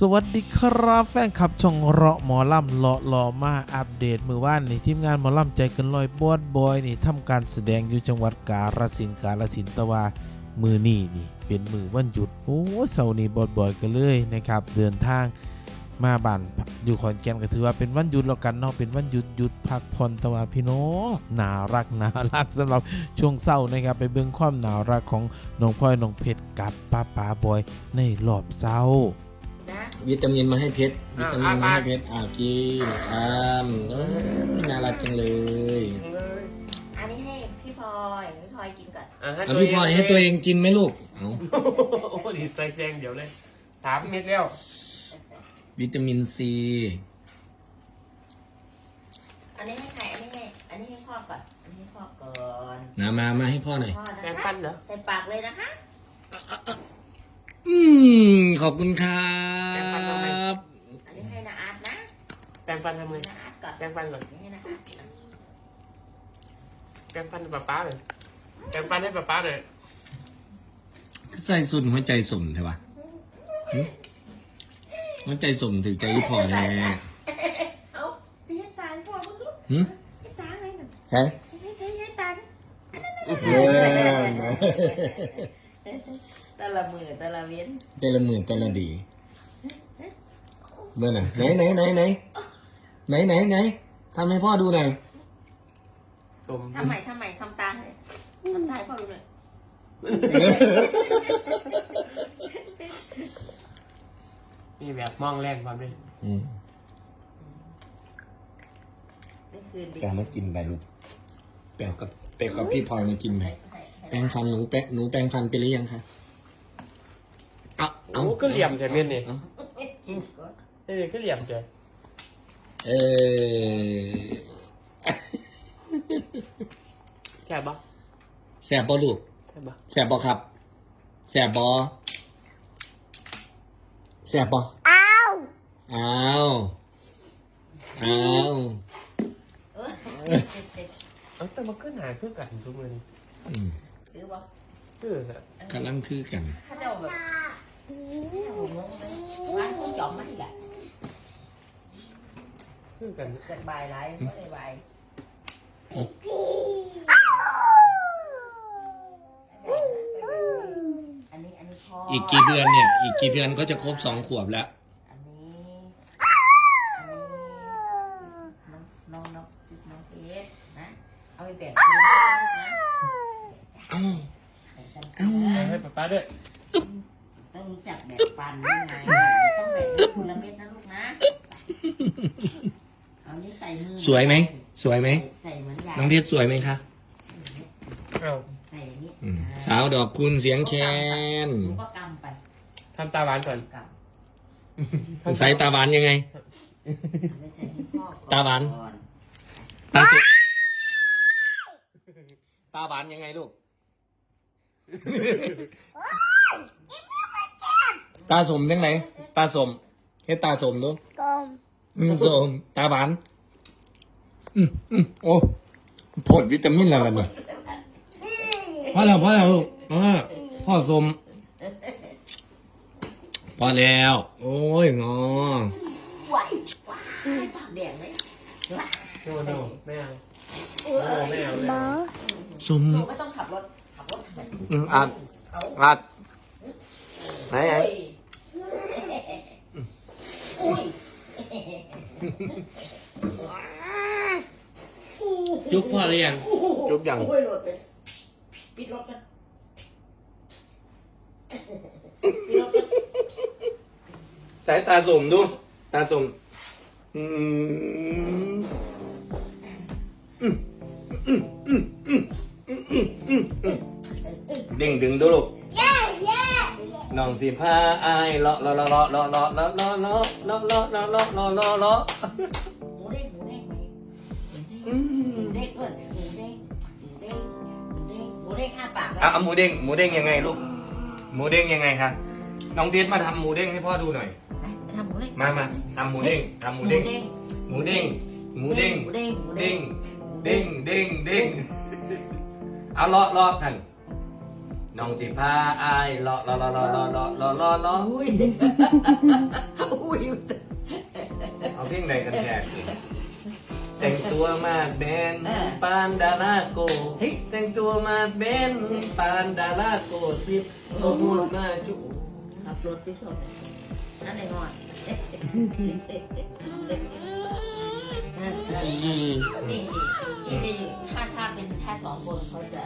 สวัสดีครับแฟนคลับช่องเราะหมอลำเลาะหล่อมาอัปเดตมือว่านนี่ทีมงานหมอลำใจเกันลอยบอดบอยนี่ทำการแสดงอยู่จังหวัดกาฬสินธุ์กาฬสินธุ์ตะวามือนี่นี่เป็นมือวันหยุดโอ้เสาร์นี้บอดบอยกันเลยนะครับเดินทางมาบ้านอยู่ขอนแก่นก็ถือว่าเป็นวันหยุดแล้วกันเนาะเป็นวันหยุดหยุดพักผ่อนตะวาพี่น้องน่ารักน่ารักสำหรับช่วงเศร้านะครับไปเบิ่งความน่ารักของน้องพลอยน้องเพชรกับป้าป๋าบอยในรอบเศร้า วิตามินมาให้เพชรวิอะตามินมาอะให้เพชรอ่ากินอ่ามเอ้ยน่ารักจังเลยอันนี้ให้พี่พลอยพี่พลอยกินก่อนอะให้เอาตัวพี่พลอยให้ตัวเองกินไหมลูกเอาโอ้โหดีใจแซงเดี๋ยวเลยสามเม็ดแล้ว วิตามินซีอันนี้ให้ใครอันนี้ให้อันนี้ให้พ่อก่อนอันนี้ให้พ่อก่อนนะมามาให้พ่อหน่อยพ่อนะแปรงคะฟันเหรอ ใส่ปากเลยนะคะ อืม ขอบคุณครับอันนี้ให้นาอาร์ตนะแปรงฟันทำไงนาอาร์ตก่อนแปรงฟันก่อนอันนี้ให้นาอาร์ตแปรงฟันให้ป๊าป๊าเลยแปรงฟันให้ป๊าป๊าเลยใส่สุดหัวใจสมใช่ปะหึหัวใจสมถือใจพ่อแน่เอาพี่ให้ตาให้พ่อมึงลูกหึให้ตาอะไรหน่อยใช่ให้ใส่ให้ตาเออ แต่ละมือแต่ละเว้นแต่ละหมื่นแต่ละดีเมื่อไหร่ไหนไหนไหนไหนไหนไหนไหนทำให้พ่อดูหน่อยสมทำไมทำไมทำตาให้ทำตาให้พ่อดูหน่อยนี่แบบมองแรงความด้วยอืมนี่คืนดีแปลมากินไปลูกแปลกับแปลกับพี่พลอยมากินไปให้ให้ให้แปรงฟันหนูแปะหนูแปรงฟันไปหรือยังคะ เอา โอ้ก็เหลี่ยมใช่เม็ดนี่เอากินก่อนเอ้ยก็เหลี่ยมใช่เออใช่ปะแสบบ่ลูกใช่ปะแสบบ่ครับแสบบ่แสบบ่อ้าวอ้าวอ้าวเออเอ้าแต่มันก็หนาขึ้นกันทุกมือนี่อืมหรือว่าคืออะกำลังคือกัน เขาจะแบบผมงงไหม ร้านคุณจอมไม่แหละคือกันเกิดบายไรก็เลยบายอันนี้อันนี้พ่ออีกกี่เดือนเนี่ย อีกกี่เดือนก็จะครบสองขวบแล้ว อันนี้อันนี้น้องน้องน้องน้องเพชรนะ เอาไปแบ่งคนละลูกนะเอ้าแบ่งกันเอ้าเอาให้ป๊าป๊าด้วย ต้องรู้จักแบ่งปันยังไงต้องแบ่งให้คนละเม็ดนะลูกนะเอานี่ใส่มือสวยไหม สวยไหม ใส่เหมือนยาน้องเพชรสวยไหมคะเอ้าใส่อย่างนี้อืมสาวดอกคุณเสียงแคนหนูก็กำไปทำตาหวานก่อนกำใส่ตาบานยังไง เอาไปใส่ให้พ่อก่อตาหวาน ก่อนตาสมตาบานยังไงลูก ตาสมยังไงตาสมเฮ็ดตาสมดูกมอืมสมตาบานอืมอืมโอ้โพดวิตามินแล้วกันเนี่ยพอแล้วพอแล้วลูกเออพ่อสมพอแล้ว โอ้ยงอไหวว้ายปากแดงเลยโนโนไม่เอาโอ้ไม่เอาเลยสมหนูไม่ต้องขับรถขับรถทำไมอืมอัดอัดไหนไหน โอ้ยโอ้ย จุ๊บพ่อหรือยังจุ๊บยัง โอ้ยรถเลยปิดรถกันปิดรถกันสายตาสมดู ตาสมอืมดิ่งดึงดูลูก น้องสีผ้าอายเลาะเลาะเลาะเลาะเลาะเลาะเลาะเลาะเลาะเลาะเลาะเลาะเลาะเลาะเลาะเลาะหมูเด้งหมูเด้งหมูอืเด้มงเพื่อนหมูเด้งหมูเด้งหมูเด้งหมูเด้งอ้าปากไว้อะเอาหมูเด้งหมูเด้งยังไงลูกหมูเด้งยังไงคะน้องเบสมาทำหมูเด้งให้พ่อดูหน่อยทำหมูเด้งมามาทำหมูเด้งทำหมูเด้งหมูเด้งหมูเด้งหมูเด้งหมูเด้เด้งงเด้งเด้งเด้งเอาเลาะเลาะท่าน น้องสิพาอายเลาะเลาะเลาะเลาะเลาะเลาะเลาะเลาะอุ้ยอุ้ยเอาเพลงใดกันแน่แต่งตัวมาดแบนปานดาราโก แต่งตัวมาดแบนปานดาราโกสิบโอ้โหมาจูขับรถที่ชนนั่นไอ้หน่อยนี่นี่นี่ถ้าถ้าเป็นถ้าสองคนเขาจะ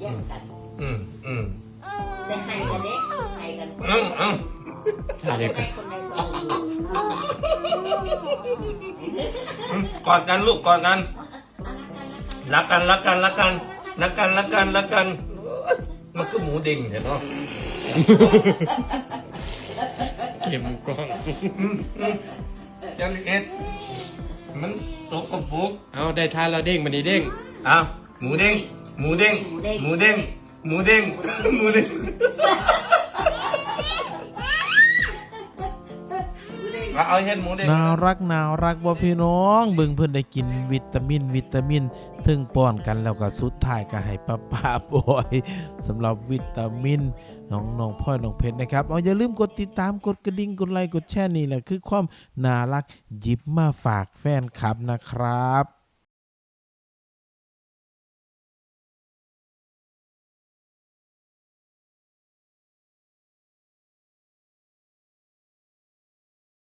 แยกกัน อืมอืมแต่ให้กันเด็กให้กันคนอืมอืมคนใดคนใดคนหนึ่งอืมกอดกันลูกกอดกันรักกันรักกันรักกันรักกันรักกันรักกันมันก็หมูดิ่งเห็นเนาะเข็มกล้องอืมอืมยันเอ็ดมันตกกระปุกเอาได้ทานแล้วเด้งมันนี่เด้งอ้าวหมูเด้งหมูเด้งหมูเด้ง หมูเด้งหมูเด้งมาเอาเห็ดหมูเด้งน่ารักน่ารักบ่พี่น้อง เบิ่งเพิ่นได้กินวิตามิน วิตามิน ถึงป้อนกันแล้วก็สุดท้ายก็ให้ป้าป้าบอยสำหรับวิตามินน้องน้องพ่อยน้องเพชรนะครับเอาอย่าลืมกดติดตามกดกระดิ่งกดไลค์กดแชร์นี่แหละคือความน่ารักหยิบมาฝากแฟนคลับนะครับ